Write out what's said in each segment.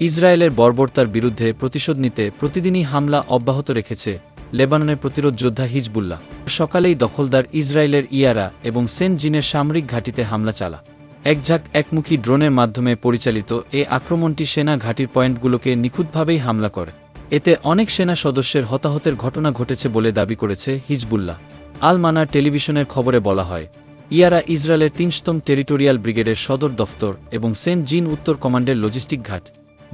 ইসরায়েলের বর্বরতার বিরুদ্ধে প্রতিশোধ নিতে প্রতিদিনই হামলা অব্যাহত রেখেছে লেবাননের প্রতিরোধ যোদ্ধা হিজবুল্লাহ। সকালেই দখলদার ইসরায়েলের ইয়ারা এবং সেন্ট জিনের সামরিক ঘাঁটিতে হামলা চালা। একঝাঁক একমুখী ড্রোনের মাধ্যমে পরিচালিত এ আক্রমণটি সেনা ঘাঁটির পয়েন্টগুলোকে নিখুঁতভাবেই হামলা করে। এতে অনেক সেনা সদস্যের হতাহতের ঘটনা ঘটেছে বলে দাবি করেছে হিজবুল্লাহ। আল মানার টেলিভিশনের খবরে বলা হয়, ইয়ারা ইসরায়েলের তিনশতম টেরিটোরিয়াল ব্রিগেডের সদর দফতর এবং সেন্ট জিন উত্তর কমান্ডের লজিস্টিক ঘাট।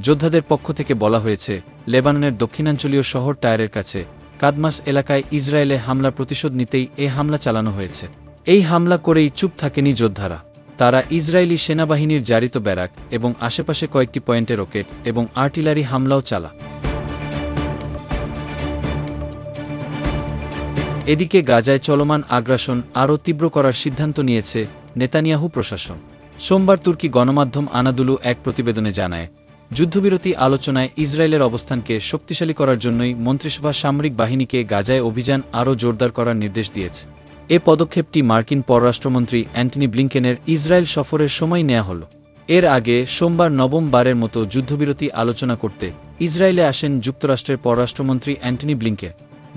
যোদ্ধাদের পক্ষ থেকে বলা হয়েছে, লেবাননের দক্ষিণাঞ্চলীয় শহর টায়ারের কাছে, কাদমাস এলাকায় ইসরায়েলে হামলার প্রতিশোধ নিতেই এ হামলা চালানো হয়েছে। এই হামলা করেই চুপ থাকেনি যোদ্ধারা। তারা ইসরায়েলি সেনাবাহিনীর জারিত ব্যারাক এবং আশেপাশে কয়েকটি পয়েন্টে রকেট এবং আর্টিলারি হামলাও চালা। এদিকে গাজায় চলমান আগ্রাসন আরও তীব্র করার সিদ্ধান্ত নিয়েছে নেতানিয়াহু প্রশাসন। সোমবার তুর্কি গণমাধ্যম আনাদুলু এক প্রতিবেদনে জানায় যুদ্ধবিরতি আলোচনায় ইসরায়েলের অবস্থানকে শক্তিশালী করার জন্যই মন্ত্রিসভা সামরিক বাহিনীকে গাজায় অভিযান আরও জোরদার করার নির্দেশ দিয়েছে। এ পদক্ষেপটি মার্কিন পররাষ্ট্রমন্ত্রী অ্যান্টনি ব্লিংকেনের ইসরায়েল সফরের সময় নেওয়া হল। এর আগে সোমবার নবম বারের মতো যুদ্ধবিরতি আলোচনা করতে ইসরায়েলে আসেন যুক্তরাষ্ট্রের পররাষ্ট্রমন্ত্রী অ্যান্টনি ব্লিংকে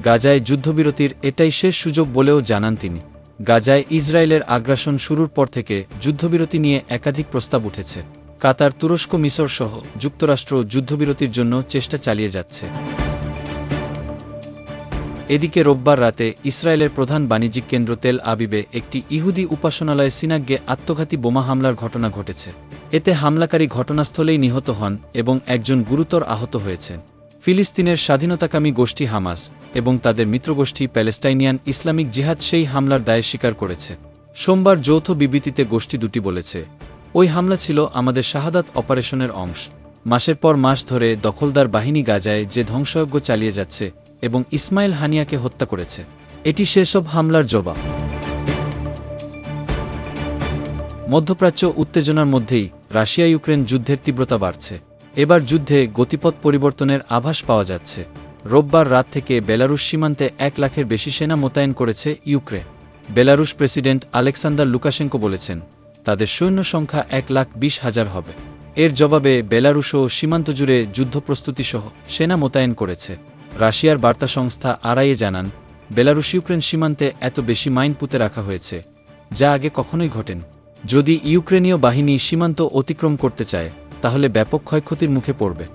গাজায় যুদ্ধবিরতির এটাই শেষ সুযোগ বলেও জানান তিনি। গাজায় ইসরায়েলের আগ্রাসন শুরুর পর থেকে যুদ্ধবিরতি নিয়ে একাধিক প্রস্তাব উঠেছে। কাতার তুরস্ক মিসর সহ যুক্তরাষ্ট্র যুদ্ধবিরতির জন্য চেষ্টা চালিয়ে যাচ্ছে। এদিকে রোববার রাতে ইসরায়েলের প্রধান বাণিজ্যিক কেন্দ্র তেল আবিবে একটি ইহুদি উপাসনালয় সিনাগ্গে আত্মঘাতী বোমা হামলার ঘটনা ঘটেছে। এতে হামলাকারী ঘটনাস্থলেই নিহত হন এবং একজন গুরুতর আহত হয়েছেন। ফিলিস্তিনের স্বাধীনতাকামী গোষ্ঠী হামাস এবং তাদের মিত্রগোষ্ঠী প্যালেস্টাইনিয়ান ইসলামিক জিহাদ সেই হামলার দায় স্বীকার করেছে। সোমবার যৌথ বিবৃতিতে গোষ্ঠী দুটি বলেছে ওই হামলা ছিল আমাদের শাহাদাত অপারেশনের অংশ। মাসের পর মাস ধরে দখলদার বাহিনী গাজায় যে ধ্বংসযজ্ঞ চালিয়ে যাচ্ছে এবং ইসমাইল হানিয়াকে হত্যা করেছে। এটি সেসব হামলার জবাব। মধ্যপ্রাচ্য উত্তেজনার মধ্যেই রাশিয়া ইউক্রেন যুদ্ধের তীব্রতা বাড়ছে। এবার যুদ্ধে গতিপথ পরিবর্তনের আভাস পাওয়া যাচ্ছে। রোববার রাত থেকে বেলারুশ সীমান্তে এক লাখের বেশি সেনা মোতায়েন করেছে Ukraine. Belarus president Alexander Lukashenko বলেছেন তাদের সৈন্য সংখ্যা এক লাখ বিশ হাজার হবে। এর জবাবে বেলারুশও সীমান্ত জুড়ে যুদ্ধপ্রস্তুতিসহ সেনা মোতায়েন করেছে। রাশিয়ার বার্তা সংস্থা আরআইএ জানান, বেলারুশ ইউক্রেন সীমান্তে এত বেশি মাইন পুঁতে রাখা হয়েছে, যা আগে কখনোই ঘটেন। যদি ইউক্রেনীয় বাহিনী সীমান্ত অতিক্রম করতে চায়, তাহলে ব্যাপক ক্ষয়ক্ষতির মুখে পড়বে।